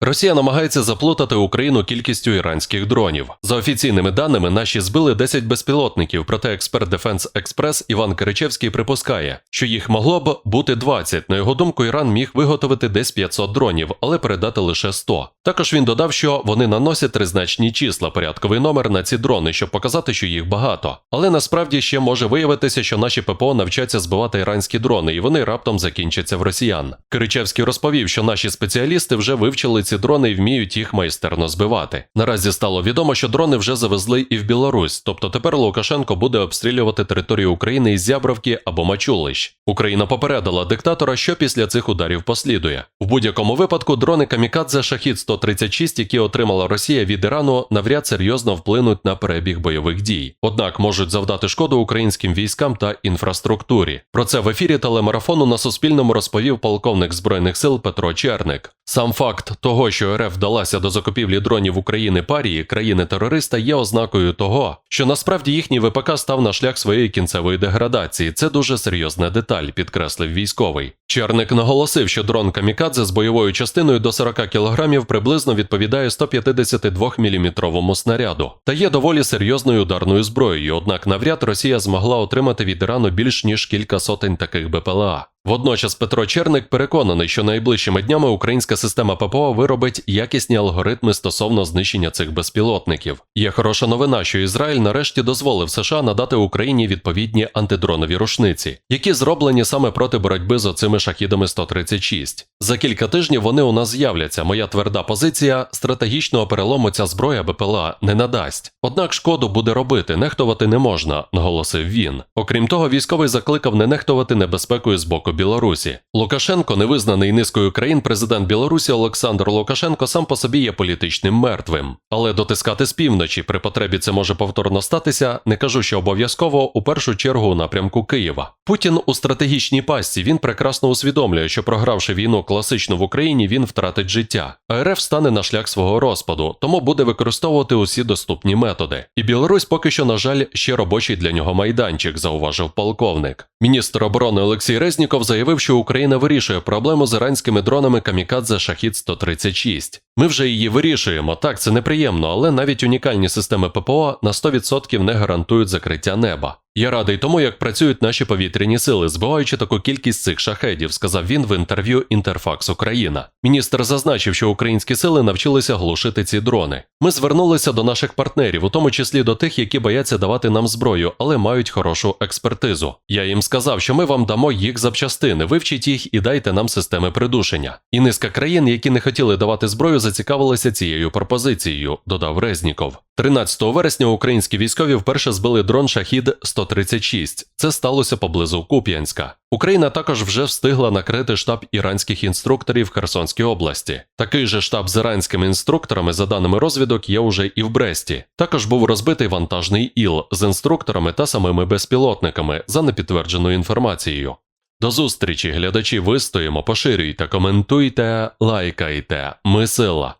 Росія намагається заплутати Україну кількістю іранських дронів. За офіційними даними, наші збили 10 безпілотників, проте експерт Defense Express Іван Киричевський припускає, що їх могло б бути 20. На його думку, Іран міг виготовити десь 500 дронів, але передати лише 100. Також він додав, що вони наносять тризначні числа, порядковий номер на ці дрони, щоб показати, що їх багато. Але насправді ще може виявитися, що наші ППО навчаться збивати іранські дрони, і вони раптом закінчаться в росіян. Киричевський розповів, що наші спеціалісти вже вивчили ці дрони і вміють їх майстерно збивати. Наразі стало відомо, що дрони вже завезли і в Білорусь, тобто тепер Лукашенко буде обстрілювати територію України із Зябровки або Мачулищ. Україна попередила диктатора, що після цих ударів послідує. В будь-якому випадку дрони Камікадзе Шахід 136, які отримала Росія від Ірану, навряд серйозно вплинуть на перебіг бойових дій. Однак можуть завдати шкоду українським військам та інфраструктурі. Про це в ефірі телемарафону на Суспільному розповів полковник збройних сил Петро Черник. Сам факт того, що РФ вдалася до закупівлі дронів України парії країни-терориста, є ознакою того, що насправді їхній ВПК став на шлях своєї кінцевої деградації. Це дуже серйозна деталь, підкреслив військовий. Черник наголосив, що дрон Камікадзе з бойовою частиною до 40 кг приблизно відповідає 152-мм снаряду та є доволі серйозною ударною зброєю. Однак навряд Росія змогла отримати від Ірану більш ніж кілька сотень таких БПЛА. Водночас Петро Черник переконаний, що найближчими днями українська система ППО виробить якісні алгоритми стосовно знищення цих безпілотників. Є хороша новина, що Ізраїль нарешті дозволив США надати Україні відповідні антидронові рушниці, які зроблені саме проти боротьби з оцими шахідами 136. За кілька тижнів вони у нас з'являться. Моя тверда позиція стратегічного перелому ця зброя БПЛА не надасть. Однак шкоду буде робити, нехтувати не можна, наголосив він. Окрім того, військовий закликав не нехтувати небезпекою з боку Білорусі. Лукашенко, невизнаний низкою країн, президент Білорусі Олександр Лукашенко сам по собі є політичним мертвим. Але дотискати з півночі при потребі це може повторно статися. Не кажу, що обов'язково у першу чергу у напрямку Києва. Путін у стратегічній пастці він прекрасно усвідомлює, що програвши війну класично в Україні, він втратить життя. А РФ стане на шлях свого розпаду, тому буде використовувати усі доступні методи. І Білорусь поки що, на жаль, ще робочий для нього майданчик, зауважив полковник. Міністр оборони Олексій Резніков заявив, що Україна вирішує проблему з іранськими дронами Камікадзе Шахід 136. Ми вже її вирішуємо. Так, це неприємно, але навіть унікальні системи ППО на 100% не гарантують закриття неба. Я радий тому, як працюють наші повітряні сили, збиваючи таку кількість цих шахедів, сказав він в інтерв'ю Інтерфакс Україна. Міністр зазначив, що українські сили навчилися глушити ці дрони. Ми звернулися до наших партнерів, у тому числі до тих, які бояться давати нам зброю, але мають хорошу експертизу. Я їм сказав, що ми вам дамо їх запчастини, вивчіть їх і дайте нам системи придушення. І низка країн, які не хотіли давати зброю, зацікавилися цією пропозицією, додав Резніков. 13 вересня українські військові вперше збили дрон Шахід 136. Це сталося поблизу Куп'янська. Україна також вже встигла накрити штаб іранських інструкторів в Херсонській області. Такий же штаб з іранськими інструкторами, за даними розвідок, є уже і в Бресті. Також був розбитий вантажний іл з інструкторами та самими безпілотниками за непідтвердженою інформацією. До зустрічі, глядачі, вистоїмо, поширюйте, коментуйте, лайкайте. Ми сила.